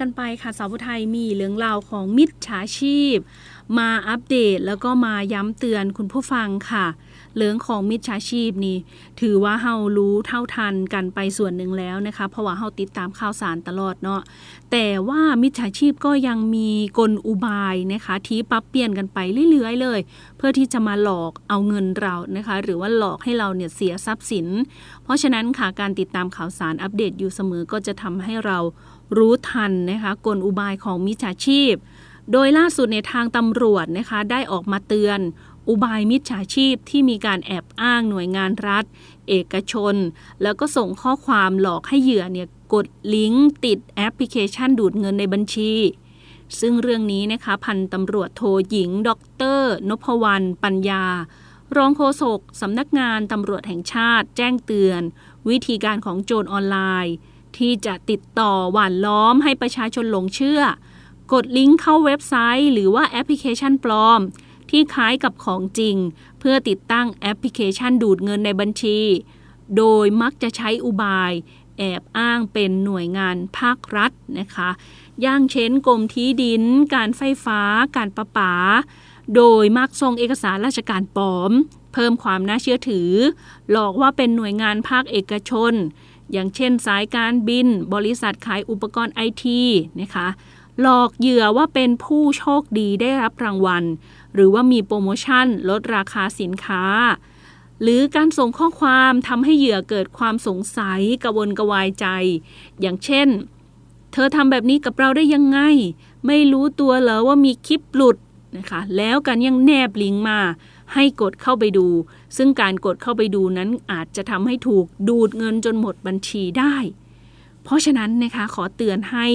กันไปค่ะสาวภูไทยมีเรื่องราวของมิจฉาชีพ มาอัปเดตแล้วก็มาย้ำเตือนคุณผู้ฟังค่ะ เรื่องของมิจฉาชีพนี่ ถือว่าเฮารู้เท่าทันกันไปส่วนหนึ่งแล้วนะคะ เพราะว่าเฮาติดตามข่าวสารตลอดเนาะแต่ว่ามิจฉาชีพก็ยังมีกลอุบายนะคะที่ปรับเปลี่ยนกันไปเรื่อยๆเลย เพื่อที่จะมาหลอกเอาเงินเรานะคะ หรือว่าหลอกให้เราเนี่ยเสียทรัพย์สิน เพราะฉะนั้นค่ะการติดตามข่าวสารอัปเดตอยู่เสมอก็จะทำให้เรารู้ทันนะคะกลอุบายของมิจฉาชีพ โดยล่าสุดในทางตำรวจนะคะได้ออกมาเตือน อุบายมิจฉาชีพที่มีการแอบอ้างหน่วยงานรัฐ เอกชน แล้วก็ส่งข้อความหลอกให้เหยื่อเนี่ยกดลิงก์ติดแอปพลิเคชันดูดเงินในบัญชี ซึ่งเรื่องนี้นะคะ พันตำรวจโทหญิง ดร นพวรรณปัญญา รองโฆษกสำนักงานตำรวจแห่งชาติ แจ้งเตือน วิธีการของโจรออนไลน์ ที่จะติดต่อหว่านล้อมให้ประชาชนหลงเชื่อ กดลิงก์เข้าเว็บไซต์ หรือว่าแอปพลิเคชันปลอม ที่คล้ายกับของจริง เพื่อติดตั้งแอปพลิเคชันดูดเงินในบัญชี โดยมักจะใช้อุบาย แอบอ้างเป็นหน่วยงานภาครัฐนะคะ ย่างเช่นกรมที่ดิน การไฟฟ้า การประปา โดยมักส่งเอกสารราชการปลอม เพิ่มความน่าเชื่อถือ หลอกว่าเป็นหน่วยงานภาคเอกชน อย่างเช่นสายการบิน บริษัทขายอุปกรณ์ไอทีนะคะ หลอกเหยื่อว่าเป็นผู้โชคดีได้รับรางวัล หรือว่ามีโปรโมชั่นลดราคาสินค้า หรือการส่งข้อความทำให้เหยื่อเกิดความสงสัยกระวนกระวายใจ อย่างเช่น เธอทำแบบนี้กับเราได้ยังไง ไม่รู้ตัวเหรอว่ามีคลิปหลุดนะคะแล้วกันยังแนบลิงก์มา ให้กดเข้าไปดู ซึ่งการกดเข้าไปดูนั้นอาจจะทำให้ถูกดูดเงินจนหมดบัญชีได้ เพราะฉะนั้นนะคะขอเตือนให้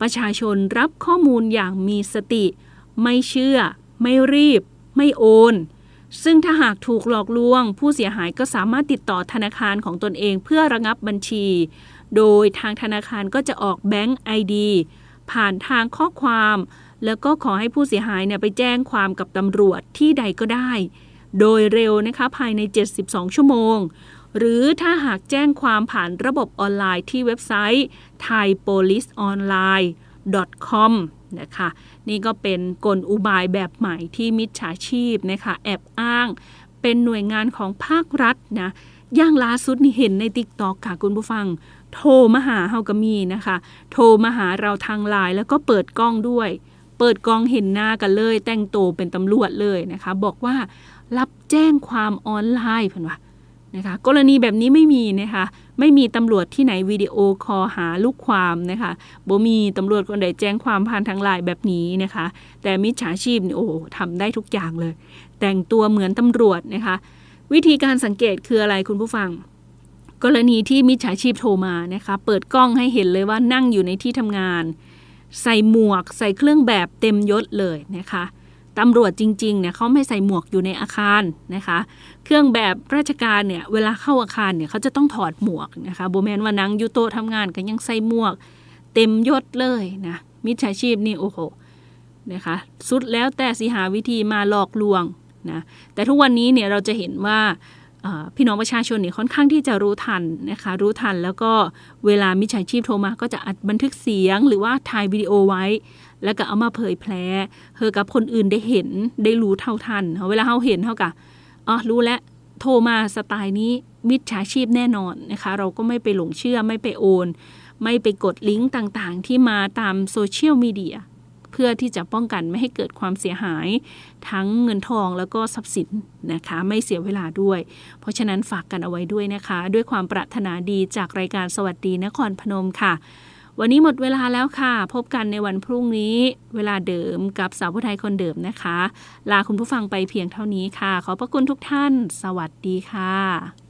ประชาชนรับข้อมูลอย่างมีสติ ไม่เชื่อ ไม่รีบ ไม่โอน ซึ่งถ้าหากถูกหลอกลวง ผู้เสียหายก็สามารถติดต่อธนาคารของตนเองเพื่อระงับบัญชี โดยทางธนาคารก็จะออกแบงก์ไอดีผ่านทางข้อความ แล้วก็ขอให้ผู้เสียหายเนี่ยไปแจ้งความกับตำรวจที่ใดก็ได้ โดยเร็วนะคะภายใน 72 ชั่วโมง หรือถ้าหากแจ้งความผ่านระบบออนไลน์ที่เว็บไซต์ thaipoliceonline.com นะคะนี่ก็เป็นกลอุบายแบบใหม่ที่มิจฉาชีพนะคะแอบอ้าง เป็นหน่วยงานของภาครัฐนะย่างล่าสุดนี่เห็นในติ๊กตอกค่ะคุณผู้ฟัง โทรมาหาเฮาก็มีนะคะ โทรมาหาเราทางไลน์แล้วก็เปิดกล้องด้วย เปิดกล้องเห็นหน้ากันเลย แต่งตัวเป็นตำรวจเลยนะคะ บอกว่ารับแจ้งความออนไลน์เพิ่นว่า นะคะกรณีแบบนี้ไม่มีนะคะไม่มีตำรวจที่ไหนวิดีโอคอลหาลูกความนะคะบ่มีตำรวจคนใดแจ้งความผ่านทางไลน์แบบนี้นะคะ แต่มิจฉาชีพนี่โอ้โหทำได้ทุกอย่างเลย แต่งตัวเหมือนตำรวจนะคะ วิธีการสังเกตคืออะไรคุณผู้ฟัง กรณีที่มิจฉาชีพโทรมานะคะเปิดกล้องให้เห็นเลยว่านั่งอยู่ในที่ทำงาน ใส่หมวก ใส่เครื่องแบบเต็มยศเลยนะคะ ตำรวจจริงๆเนี่ยเขาไม่ใส่หมวกอยู่ในอาคารนะคะ เครื่องแบบราชการเนี่ยเวลาเข้าอาคารเนี่ยเขาจะต้องถอดหมวกนะคะโบแมนว่านังยูโตะทำงานกันยังใส่หมวก เต็มยศเลยนะมิจฉาชีพนี่โอ้โหนะคะสุดแล้วแต่สิหาวิธีมาหลอกลวงนะแต่ทุกวันนี้เนี่ยเราจะเห็นว่า พี่น้องประชาชนเนี่ยค่อนข้างที่จะรู้ทันนะคะ รู้ทันแล้วก็เวลามิจฉาชีพโทรมาก็จะอัดบันทึกเสียง หรือว่าถ่ายวิดีโอไว้ แล้วก็เอามาเผยแพร่เฮอกับคนอื่นได้เห็นได้รู้เท่าทันเวลาเขาเห็นเท่ากับอ๋อรู้แล้วโทรมาสไตล์นี้มิจฉาชีพแน่นอนนะคะ เราก็ไม่ไปหลงเชื่อไม่ไปโอน ไม่ไปกดลิงก์ต่างๆ ที่มาตามโซเชียลมีเดีย เพื่อที่จะป้องกันไม่ให้เกิดความเสียหาย ทั้งเงินทองแล้วก็ทรัพย์สินนะคะไม่เสียเวลาด้วย เพราะฉะนั้นฝากกันเอาไว้ด้วยนะคะ ด้วยความปรารถนาดีจากรายการสวัสดีนครพนมค่ะวันนี้หมดเวลาแล้วค่ะ พบกันในวันพรุ่งนี้ เวลาเดิมกับสาวผู้ไทยคนเดิมนะคะ ลาคุณผู้ฟังไปเพียงเท่านี้ค่ะ ขอบพระคุณทุกท่าน สวัสดีค่ะ